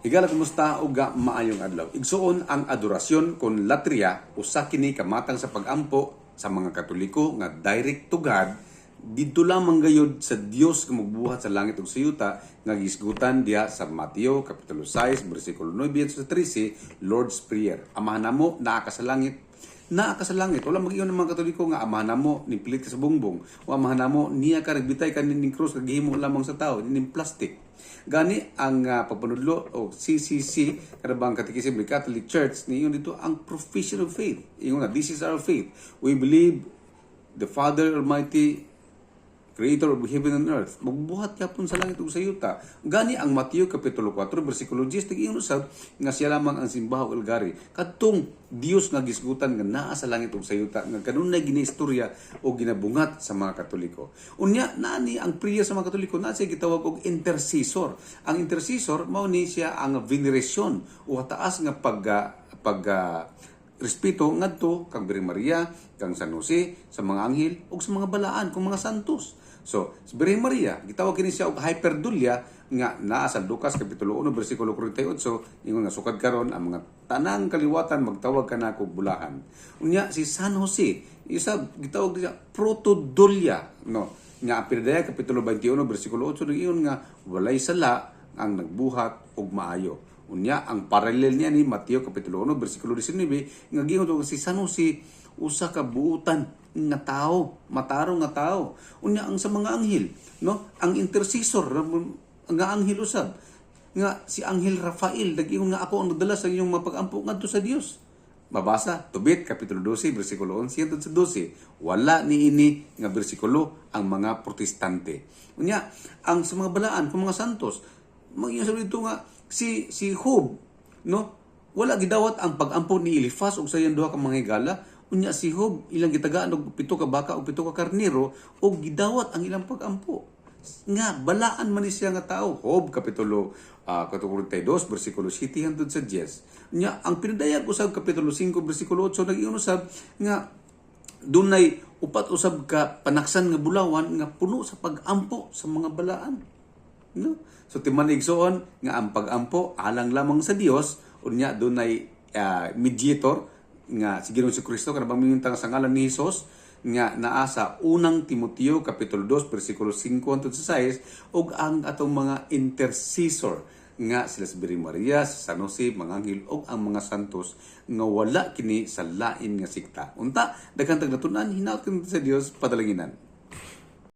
Higala kumusta ug ga maayong adlaw. Igsuon ang adorasyon kon latria usa kini kamatang sa pagampo sa mga Katoliko nga direct to God didto lamang gayud sa Dios nga magbuhat sa langit ug sa yuta nga gisgutan diha sa Mateo kapitulo 6 bersikulo 9 sa 13 Lord's Prayer. Amahan namo naa ka sa langit naa ka sa langit. Wala mag ng mga katoliko nga amahan namo ni pilit ka sa bungbong. O amahan namo niya ka nagbitay ka ning cross kag gihimo lamang sa tao ning plastic. Gani ang uh, pagpanudlo o CCC karabang Catechism of the Catholic Church niyon dito ang profession of faith. Ingon nga this is our faith. We believe the Father Almighty Creator of heaven and earth, magbuhat yapon sa langit ug sa yuta. Gani ang Mateo kapitulo 4 bersikulo 10 tig usab nga siya lamang ang simbaho ulgari. Kadtong Dios nga gisgutan nga naa sa langit ug sa yuta nga kanunay ginaistorya o ginabungat sa mga Katoliko. Unya nani ang prayer sa mga Katoliko na siya gitawag og intercessor. Ang intercessor mao ni siya ang veneration o taas nga pag pag uh, respeto ngadto kang Bireng Maria, kang San Jose, sa mga anghel ug sa mga balaan kung mga santos. So, si Bireng Maria, gitawag kini siya og hyperdulia nga naa sa Lucas kapitulo 1 bersikulo 48 ingon nga sukad karon ang mga tanang kaliwatan magtawag kana og bulahan. Unya si San Jose, isa gitawag siya protodulia, no? Nga Apidaya kapitulo 21 bersikulo 8 ingon nga walay sala ang nagbuhat og maayo. Unya ang parallel niya ni Mateo kapitulo 1 bersikulo 19 nga giingon si San Jose usa ka buutan nga tao, mataro nga tao. Unya ang sa mga anghel, no? Ang intercessor nga anghel usab nga si Anghel Rafael nag-ingon nga ako ang nagdala sa inyong mapag-ampo ngadto sa Dios. Mabasa, Tubit, Kapitulo 12, versikulo 11, hangtod sa 12. Wala ni ini nga bersikulo ang mga protestante. Unya, ang sa mga balaan, kung mga santos, mag sabi dito nga, si, si Job, no? Wala gidawat ang pag-ampo ni Elifas ug sa iyang duha ka mga. Unya si Job, ilang gitagaan og pito ka baka o pito ka karnero, o gidawat ang ilang pag-ampo nga balaan man ni siya nga tao Job kapitulo uh, 42 bersikulo 7 hangtod sa 10 nya ang pinadayag usab kapitulo 5 bersikulo 8 nag usab nga dunay upat usab ka panaksan nga bulawan nga puno sa pag-ampo sa mga balaan no so timan igsoon nga ang pag-ampo alang lamang sa Dios unya dunay uh, mediator nga si Ginoong Kristo kanang mamingintang sa ngalan ni Hesus nga naa sa unang Timoteo kapitulo 2 bersikulo 5 hangtod sa 6 ug ang atong mga intercessor nga sila si Bireng Maria, si San Jose, mga anghel ug ang mga santos nga wala kini sa lain nga sikta. Unta daghang tag natunan hinaut sa Dios padalanginan.